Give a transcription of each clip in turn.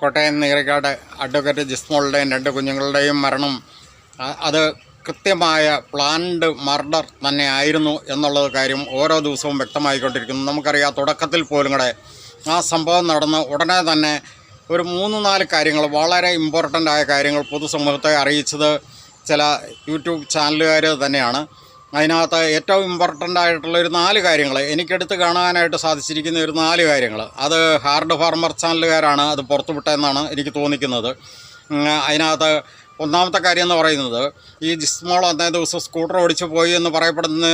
Kottayam Neerikkad advocate ജിസ്മോളുടെയും രണ്ട് കുഞ്ഞുങ്ങളുടെയും മരണം അത് കൃത്യമായ പ്ലാൻഡ് മർഡർ തന്നെ ആയിരുന്നു എന്നുള്ളത് കാര്യം ഓരോ ദിവസവും വ്യക്തമായിക്കൊണ്ടിരിക്കുന്നു. നമുക്കറിയാം തുടക്കത്തിൽ പോലും കൂടെ ആ സംഭവം നടന്ന് ഉടനെ തന്നെ ഒരു മൂന്ന് നാല് കാര്യങ്ങൾ വളരെ ഇമ്പോർട്ടന്റ് ആയ കാര്യങ്ങൾ പൊതുസമൂഹത്തെ അറിയിച്ചത് ചില യൂട്യൂബ് ചാനലുകാർ തന്നെയാണ്. അതിനകത്ത് ഏറ്റവും ഇമ്പോർട്ടന്റ് ആയിട്ടുള്ള ഒരു നാല് കാര്യങ്ങൾ. എനിക്കെടുത്ത് കാണാനായിട്ട് സാധിച്ചിരിക്കുന്ന ഒരു നാല് കാര്യങ്ങൾ. അത് ഹാർഡ് ഫാർമർ ചാനലുകാരാണ് അത് പുറത്തുവിട്ടതെന്നാണ് എനിക്ക് തോന്നിക്കുന്നത്. അതിനകത്ത് ഒന്നാമത്തെ കാര്യം എന്ന് പറയുന്നത് ഈ ജിസ്മോൾ അന്നേ ദിവസം സ്കൂട്ടർ ഓടിച്ചു പോയി എന്ന് പറയപ്പെടുന്ന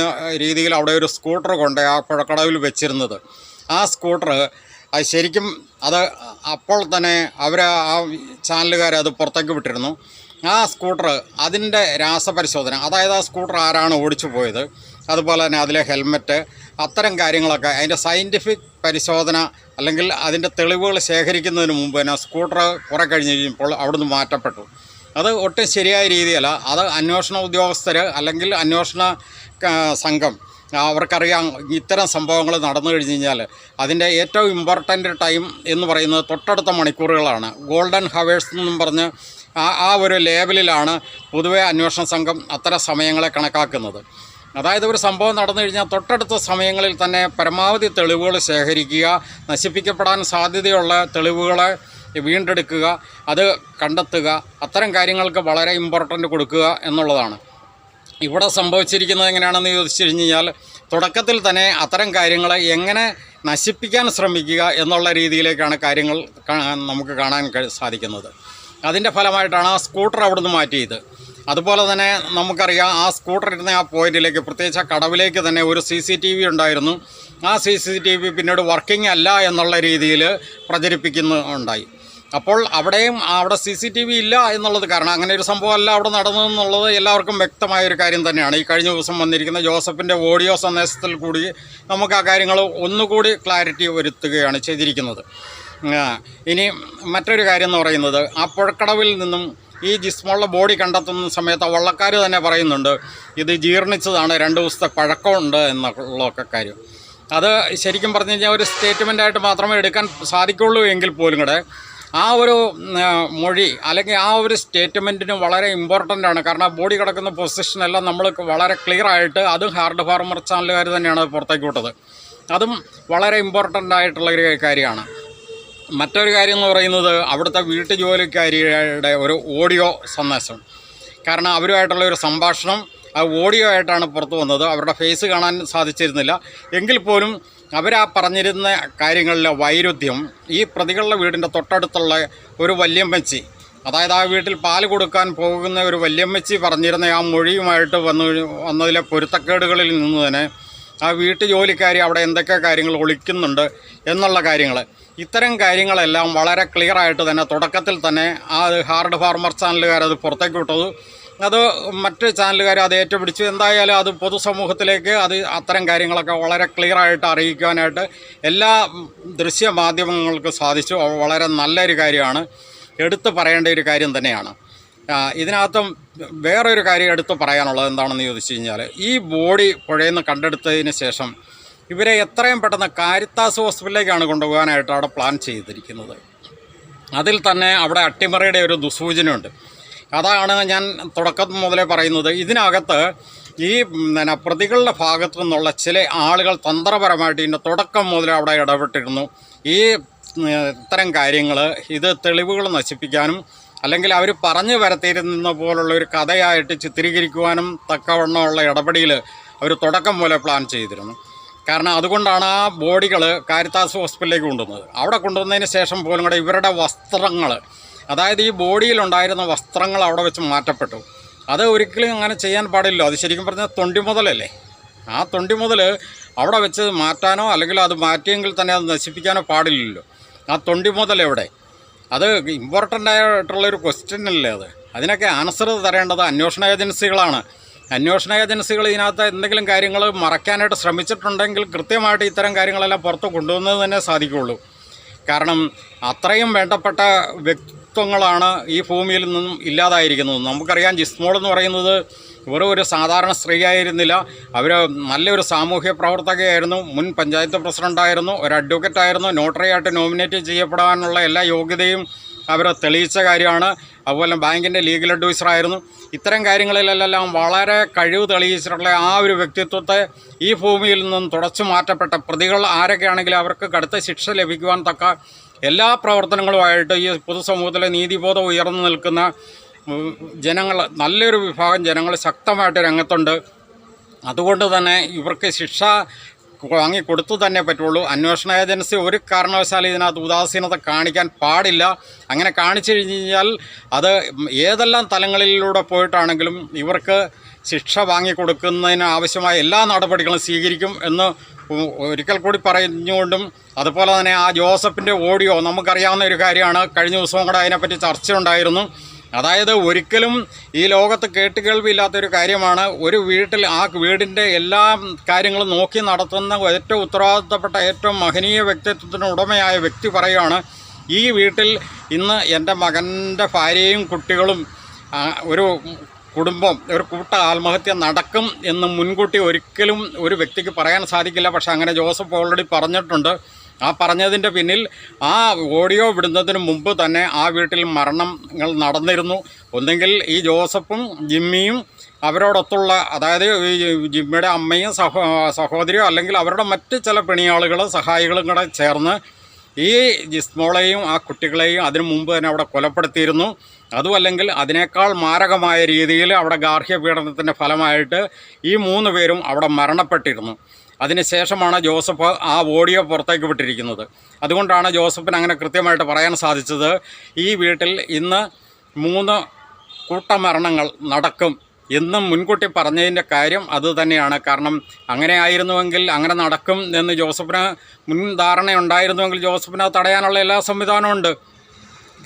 രീതിയിൽ അവിടെ ഒരു സ്കൂട്ടർ കൊണ്ട് ആ പുഴക്കടവിൽ വെച്ചിരുന്നത്. ആ സ്കൂട്ടർ അത് ശരിക്കും അത് അപ്പോൾ തന്നെ അവർ ആ ചാനലുകാർ അത് പുറത്തേക്ക് വിട്ടിരുന്നു. ആ സ്കൂട്ടർ അതിന്റെ രാസപരിശോധന അതായത് ആ സ്കൂട്ടർ ആരാണ് ഓടിച്ചു പോയത് അതുപോലെ തന്നെ അതിലെ ഹെൽമറ്റ് അത്തരം കാര്യങ്ങളൊക്കെ അതിന്റെ സയന്റിഫിക് പരിശോധന അല്ലെങ്കിൽ അതിന്റെ തെളിവുകൾ ശേഖരിക്കുന്നതിന് മുമ്പ് തന്നെ സ്കൂട്ടർ കുറെ കഴിഞ്ഞ് കഴിഞ്ഞപ്പോൾ അവിടുന്ന് മാറ്റപ്പെട്ടു. അത് ഒട്ടും ശരിയായ രീതിയല്ല. അത് അന്വേഷണ ഉദ്യോഗസ്ഥർ അല്ലെങ്കിൽ അന്വേഷണ സംഘം അവർക്കറിയാം ഇത്തരം സംഭവങ്ങൾ നടന്നു കഴിഞ്ഞ് കഴിഞ്ഞാൽ അതിന്റെ ഏറ്റവും ഇമ്പോർട്ടന്റ് ടൈം എന്ന് പറയുന്നത് തൊട്ടടുത്ത മണിക്കൂറുകളാണ്. ഗോൾഡൻ ഹവേഴ്സ് എന്നും പറഞ്ഞ് ആ ആ ഒരു ലേബലിലാണ് പൊതുവെ അന്വേഷണ സംഘം അത്തരം സമയങ്ങളെ കണക്കാക്കുന്നത്. അതായത് ഒരു സംഭവം നടന്നു കഴിഞ്ഞാൽ തൊട്ടടുത്ത സമയങ്ങളിൽ തന്നെ പരമാവധി തെളിവുകൾ ശേഖരിക്കുക നശിപ്പിക്കപ്പെടാൻ സാധ്യതയുള്ള തെളിവുകളെ വീണ്ടെടുക്കുക അത് കണ്ടെത്തുക അത്തരം കാര്യങ്ങൾക്ക് വളരെ ഇമ്പോർട്ടന്റ് കൊടുക്കുക എന്നുള്ളതാണ്. ഇവിടെ സംഭവിച്ചിരിക്കുന്നത് എങ്ങനെയാണെന്ന് ചോദിച്ചു കഴിഞ്ഞാൽ തുടക്കത്തിൽ തന്നെ അത്തരം കാര്യങ്ങളെ എങ്ങനെ നശിപ്പിക്കാൻ ശ്രമിക്കുക എന്നുള്ള രീതിയിലേക്കാണ് കാര്യങ്ങൾ നമുക്ക് കാണാൻ സാധിക്കുന്നത്. അതിന്റെ ഫലമായിട്ടാണ് ആ സ്കൂട്ടർ അവിടെ നിന്ന് മാറ്റിയത്. അതുപോലെ തന്നെ നമുക്കറിയാം ആ സ്കൂട്ടർ ഇരുന്ന ആ പോയിന്റിലേക്ക് പ്രത്യേകിച്ച് ആ കടവിലേക്ക് തന്നെ ഒരു സി സി ടി വി ഉണ്ടായിരുന്നു. ആ സി സി ടി വി പിന്നീട് വർക്കിംഗ് അല്ല എന്നുള്ള രീതിയിൽ പ്രചരിപ്പിക്കുന്നുണ്ടായി അപ്പോൾ അവിടെയും അവിടെ സി സി ടി വി ഇല്ല എന്നുള്ളത് കാരണം അങ്ങനെ ഒരു സംഭവമല്ല അവിടെ നടന്നതെന്നുള്ളത് എല്ലാവർക്കും വ്യക്തമായ ഒരു കാര്യം തന്നെയാണ്. ഈ കഴിഞ്ഞ ദിവസം വന്നിരിക്കുന്ന ജോസഫിന്റെ ഓഡിയോ സന്ദേശത്തിൽ കൂടി നമുക്ക് ആ കാര്യങ്ങൾ ഒന്നുകൂടി ക്ലാരിറ്റി വരുത്തുകയാണ് ചെയ്തിരിക്കുന്നത്. ഇനി മറ്റൊരു കാര്യം എന്ന് പറയുന്നത് ആ പുഴക്കടവിൽ നിന്നും ഈ ജിസ്മോളുടെ ബോഡി കണ്ടെത്തുന്ന സമയത്ത് ആ വള്ളക്കാർ തന്നെ പറയുന്നുണ്ട് ഇത് ജീർണിച്ചതാണ് രണ്ട് ദിവസത്തെ പഴക്കമുണ്ട് എന്നുള്ളതൊക്കെ കാര്യം. അത് ശരിക്കും പറഞ്ഞു കഴിഞ്ഞാൽ ഒരു സ്റ്റേറ്റ്മെന്റ് ആയിട്ട് മാത്രമേ എടുക്കാൻ സാധിക്കുള്ളൂ എങ്കിൽ പോലും കൂടെ ആ ഒരു മൊഴി അല്ലെങ്കിൽ ആ ഒരു സ്റ്റേറ്റ്മെന്റിന് വളരെ ഇമ്പോർട്ടന്റ് ആണ്. കാരണം ബോഡി കിടക്കുന്ന പൊസിഷനെല്ലാം നമ്മൾ വളരെ ക്ലിയർ ആയിട്ട് അതും ഹാർഡ് ഫാർമർ ചാനലുകാർ തന്നെയാണ് പുറത്തേക്ക് വിട്ടത്. അതും വളരെ ഇമ്പോർട്ടന്റ് ആയിട്ടുള്ള ഒരു കാര്യമാണ്. മറ്റൊരു കാര്യം എന്ന് പറയുന്നത് അവിടുത്തെ വീട്ടു ജോലിക്കാരിയുടെ ഒരു ഓഡിയോ സന്ദേശം. കാരണം അവരുമായിട്ടുള്ള ഒരു സംഭാഷണം ആ ഓഡിയോ ആയിട്ടാണ് പുറത്തു വന്നത്. അവരുടെ ഫേസ് കാണാൻ സാധിച്ചിരുന്നില്ല. എങ്കിൽ പോലും അവരാ പറഞ്ഞിരുന്ന കാര്യങ്ങളിലെ വൈരുദ്ധ്യം ഈ പ്രതികളുടെ വീടിന്റെ തൊട്ടടുത്തുള്ള ഒരു വല്യമ്മച്ചി അതായത് ആ വീട്ടിൽ പാൽ കൊടുക്കാൻ പോകുന്ന ഒരു വല്യമ്മച്ചി പറഞ്ഞിരുന്ന ആ മൊഴിയുമായിട്ട് വന്നു വന്നതിലെ പൊരുത്തക്കേടുകളിൽ നിന്ന് തന്നെ ആ വീട്ടു ജോലിക്കാരി അവിടെ എന്തൊക്കെ കാര്യങ്ങൾ ഒളിക്കുന്നുണ്ട് എന്നുള്ള കാര്യങ്ങൾ ഇത്തരം കാര്യങ്ങളെല്ലാം വളരെ ക്ലിയറായിട്ട് തന്നെ തുടക്കത്തിൽ തന്നെ ആ ഹാർഡ് ഫാർമർ ചാനലുകാർ അത് പുറത്തേക്ക് വിട്ടത്. അത് മറ്റ് ചാനലുകാർ അത് ഏറ്റുപിടിച്ചു. എന്തായാലും അത് പൊതുസമൂഹത്തിലേക്ക് അത് അത്തരം കാര്യങ്ങളൊക്കെ വളരെ ക്ലിയറായിട്ട് അറിയിക്കാനായിട്ട് എല്ലാ ദൃശ്യ മാധ്യമങ്ങൾക്കും സാധിച്ചു വളരെ നല്ലൊരു കാര്യമാണ്. എടുത്തു പറയേണ്ട ഒരു കാര്യം തന്നെയാണ്. ഇതിനകത്തും വേറൊരു കാര്യം എടുത്ത് പറയാനുള്ളത് എന്താണെന്ന് ചോദിച്ചു കഴിഞ്ഞാൽ ഈ ബോഡി പുഴയിൽ നിന്ന് കണ്ടെടുത്തതിന് ശേഷം ഇവരെ എത്രയും പെട്ടെന്ന് കാരിത്താസ് ഹോസ്പിറ്റലിലേക്കാണ് കൊണ്ടുപോകാനായിട്ട് അവിടെ പ്ലാൻ ചെയ്തിരിക്കുന്നത്. അതിൽ തന്നെ അവിടെ അട്ടിമറിയുടെ ഒരു ദുസൂചനയുണ്ട്. അതാണ് ഞാൻ തുടക്കം മുതലേ പറയുന്നത്. ഇതിനകത്ത് ഈ പിന്നെ പ്രതികളുടെ ഭാഗത്തു നിന്നുള്ള ചില ആളുകൾ തന്ത്രപരമായിട്ട് ഇതിന്റെ തുടക്കം മുതലേ അവിടെ ഇടപെട്ടിരുന്നു. ഈ ഇത്തരം കാര്യങ്ങൾ ഇത് തെളിവുകൾ നശിപ്പിക്കാനും അല്ലെങ്കിൽ അവർ പറഞ്ഞു വരത്തിയിരുന്ന പോലുള്ള ഒരു കഥയായിട്ട് ചിത്രീകരിക്കുവാനും തക്കവണ്ണമുള്ള ഇടപെടിയിൽ അവർ തുടക്കം പോലെ പ്ലാൻ ചെയ്തിരുന്നു. കാരണം അതുകൊണ്ടാണ് ആ ബോഡികൾ കാരിത്താസ് ഹോസ്പിറ്റലിലേക്ക് കൊണ്ടുവന്നത്. അവിടെ കൊണ്ടുവന്നതിന് ശേഷം പോലും കൂടെ ഇവരുടെ വസ്ത്രങ്ങൾ അതായത് ഈ ബോഡിയിലുണ്ടായിരുന്ന വസ്ത്രങ്ങൾ അവിടെ വെച്ച് മാറ്റപ്പെട്ടു. അത് ഒരിക്കലും അങ്ങനെ ചെയ്യാൻ പാടില്ല. അത് ശരിക്കും പറഞ്ഞാൽ തൊണ്ടി മുതലല്ലേ. ആ തൊണ്ടി മുതൽ അവിടെ വെച്ച് മാറ്റാനോ അല്ലെങ്കിൽ അത് മാറ്റിയെങ്കിൽ തന്നെ അത് നശിപ്പിക്കാനോ പാടില്ലല്ലോ. ആ തൊണ്ടി മുതൽ എവിടെ അത് ആയിട്ടുള്ളൊരു ക്വസ്റ്റ്യൻ അല്ലേ അത്? അതിനൊക്കെ ആൻസർ തരേണ്ടത് അന്വേഷണ ഏജൻസികളാണ്. അന്വേഷണ ഏജൻസികൾ ഇതിനകത്ത് എന്തെങ്കിലും കാര്യങ്ങൾ മറയ്ക്കാനായിട്ട് ശ്രമിച്ചിട്ടുണ്ടെങ്കിൽ കൃത്യമായിട്ട് ഇത്തരം കാര്യങ്ങളെല്ലാം പുറത്ത് കൊണ്ടുവന്നത് തന്നെ സാധിക്കുകയുള്ളൂ കാരണം അത്രയും വേണ്ടപ്പെട്ട വ്യക്തിത്വങ്ങളാണ് ഈ ഭൂമിയിൽ നിന്നും ഇല്ലാതായിരിക്കുന്നത്. നമുക്കറിയാം ജിസ്മോൾ എന്ന് പറയുന്നത് വെറും ഒരു സാധാരണ സ്ത്രീയായിരുന്നില്ല. അവർ നല്ലൊരു സാമൂഹ്യ പ്രവർത്തകയായിരുന്നു. മുൻ പഞ്ചായത്ത് പ്രസിഡന്റായിരുന്നു ഒരു അഡ്വക്കറ്റ് ആയിരുന്നു. നോട്ടറി ആയിട്ട് നോമിനേറ്റ് ചെയ്യപ്പെടാനുള്ള എല്ലാ യോഗ്യതയും അവരെ തെളിയിച്ച കാര്യമാണ്. അതുപോലെ ബാങ്കിന്റെ ലീഗൽ അഡ്വൈസറായിരുന്നു ഇത്തരം കാര്യങ്ങളിലെല്ലാം വളരെ കഴിവ് തെളിയിച്ചിട്ടുള്ള ആ ഒരു വ്യക്തിത്വത്തെ ഈ ഭൂമിയിൽ നിന്നും തുടച്ചു മാറ്റപ്പെട്ട പ്രതികൾ ആരൊക്കെയാണെങ്കിലും അവർക്ക് കടുത്ത ശിക്ഷ ലഭിക്കുവാൻ തക്ക എല്ലാ പ്രവർത്തനങ്ങളുമായിട്ട് ഈ പൊതുസമൂഹത്തിലെ നീതിബോധം ഉയർന്നു നിൽക്കുന്ന ജനങ്ങൾ നല്ലൊരു വിഭാഗം ജനങ്ങൾ ശക്തമായിട്ട് രംഗത്തുണ്ട്. അതുകൊണ്ട് തന്നെ ഇവർക്ക് ശിക്ഷ വാങ്ങി കൊടുത്തു തന്നെ പറ്റുള്ളൂ. അന്വേഷണ ഏജൻസി ഒരു കാരണവശാലും ഇതിനകത്ത് ഉദാസീനത കാണിക്കാൻ പാടില്ല. അങ്ങനെ കാണിച്ചു കഴിഞ്ഞാൽ അത് ഏതെല്ലാം തലങ്ങളിലൂടെ പോയിട്ടാണെങ്കിലും ഇവർക്ക് ശിക്ഷ വാങ്ങിക്കൊടുക്കുന്നതിന് ആവശ്യമായ എല്ലാ നടപടികളും സ്വീകരിക്കും എന്ന് ഒരിക്കൽ കൂടി പറഞ്ഞുകൊണ്ടും അതുപോലെ തന്നെ ആ ജോസഫിന്റെ ഓഡിയോ നമുക്കറിയാവുന്ന ഒരു കാര്യമാണ്. കഴിഞ്ഞ ദിവസവും കൂടെ അതിനെപ്പറ്റി ചർച്ചയുണ്ടായിരുന്നു. അതായത് ഒരിക്കലും ഈ ലോകത്ത് കേട്ടുകേൾവില്ലാത്തൊരു കാര്യമാണ്. ഒരു വീട്ടിൽ ആ വീടിന്റെ എല്ലാ കാര്യങ്ങളും നോക്കി നടത്തുന്ന ഏറ്റവും ഉത്തരവാദിത്തപ്പെട്ട ഏറ്റവും മഹനീയ വ്യക്തിത്വത്തിന് ഉടമയായ വ്യക്തി പറയുകയാണ് ഈ വീട്ടിൽ ഇന്ന് എന്റെ മകന്റെ ഭാര്യയും കുട്ടികളും ഒരു കുടുംബം ഒരു കൂട്ട ആത്മഹത്യ നടക്കും എന്ന് മുൻകൂട്ടി ഒരിക്കലും ഒരു വ്യക്തിക്ക് പറയാൻ സാധിക്കില്ല. പക്ഷേ അങ്ങനെ ജോസഫ് ഓൾറെഡി പറഞ്ഞിട്ടുണ്ട്. ആ പറഞ്ഞതിന്റെ പിന്നിൽ ആ ഓഡിയോ വിടുന്നതിന് മുമ്പ് തന്നെ ആ വീട്ടിൽ മരണങ്ങൾ നടന്നിരുന്നു. ഒന്നെങ്കിൽ ഈ ജോസഫും ജിമ്മിയും അവരോടൊത്തുള്ള അതായത് ഈ ജിമ്മിയുടെ അമ്മയും സഹോ സഹോദരിയോ അല്ലെങ്കിൽ അവരുടെ മറ്റ് ചില പിണിയാളുകൾ സഹായികളും കൂടെ ചേർന്ന് ഈ ജിസ്മോളെയും ആ കുട്ടികളെയും അതിനു മുമ്പ് തന്നെ അവിടെ കൊലപ്പെടുത്തിയിരുന്നു. അതുമല്ലെങ്കിൽ അതിനേക്കാൾ മാരകമായ രീതിയിൽ അവിടെ ഗാർഹ്യ പീഡനത്തിന്റെ ഫലമായിട്ട് ഈ മൂന്ന് പേരും അവിടെ മരണപ്പെട്ടിരുന്നു. അതിനുശേഷമാണ് ജോസഫ് ആ ഓഡിയോ പുറത്തേക്ക് വിട്ടിരിക്കുന്നത്. അതുകൊണ്ടാണ് ജോസഫിന് അങ്ങനെ കൃത്യമായിട്ട് പറയാൻ സാധിച്ചത്. ഈ വീട്ടിൽ ഇന്ന് മൂന്ന് കൂട്ടമരണങ്ങൾ നടക്കും എന്നും മുൻകൂട്ടി പറഞ്ഞതിന്റെ കാര്യം അത് തന്നെയാണ്. കാരണം അങ്ങനെ ആയിരുന്നുവെങ്കിൽ അങ്ങനെ നടക്കും എന്ന് ജോസഫിന് മുൻ ധാരണയുണ്ടായിരുന്നുവെങ്കിൽ ജോസഫിനെ തടയാനുള്ള എല്ലാ സംവിധാനവും ഉണ്ട്.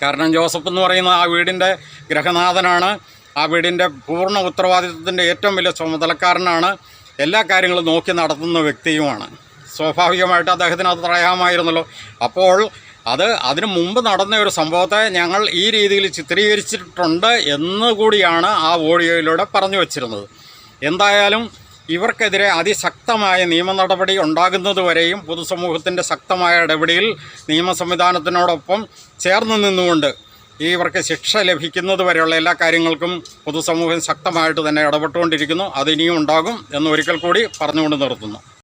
കാരണം ജോസഫ് എന്ന് പറയുന്നത് ആ വീടിന്റെ ഗ്രഹനാഥനാണ്. ആ വീടിന്റെ പൂർണ ഉത്തരവാദിത്വത്തിന്റെ ഏറ്റവും വലിയ ചുമതലക്കാരനാണ്. എല്ലാ കാര്യങ്ങളും നോക്കി നടത്തുന്ന വ്യക്തിയുമാണ്. സ്വാഭാവികമായിട്ട് അദ്ദേഹത്തിന് അത് തടയാമായിരുന്നല്ലോ. അപ്പോൾ അത് അതിനു മുമ്പ് നടന്ന ഒരു സംഭവത്തെ ഞങ്ങൾ ഈ രീതിയിൽ ചിത്രീകരിച്ചിട്ടുണ്ട് എന്നുകൂടിയാണ് ആ ഓഡിയോയിലൂടെ പറഞ്ഞു വച്ചിരുന്നത്. എന്തായാലും ഇവർക്കെതിരെ അതിശക്തമായ നിയമ നടപടി ഉണ്ടാകുന്നതുവരെയും പൊതുസമൂഹത്തിന്റെ ശക്തമായ ഇടപെടിയിൽ നിയമ സംവിധാനത്തിനോടൊപ്പം ചേർന്ന് നിന്നുകൊണ്ട് ഇവർക്ക് ശിക്ഷ ലഭിക്കുന്നത് വരെയുള്ള എല്ലാ കാര്യങ്ങൾക്കും പൊതുസമൂഹം ശക്തമായിട്ട് തന്നെ ഇടപെട്ടുകൊണ്ടിരിക്കുന്നു. അതിനിയും ഉണ്ടാകും എന്ന് ഒരിക്കൽ കൂടി പറഞ്ഞുകൊണ്ട് നിർത്തുന്നു.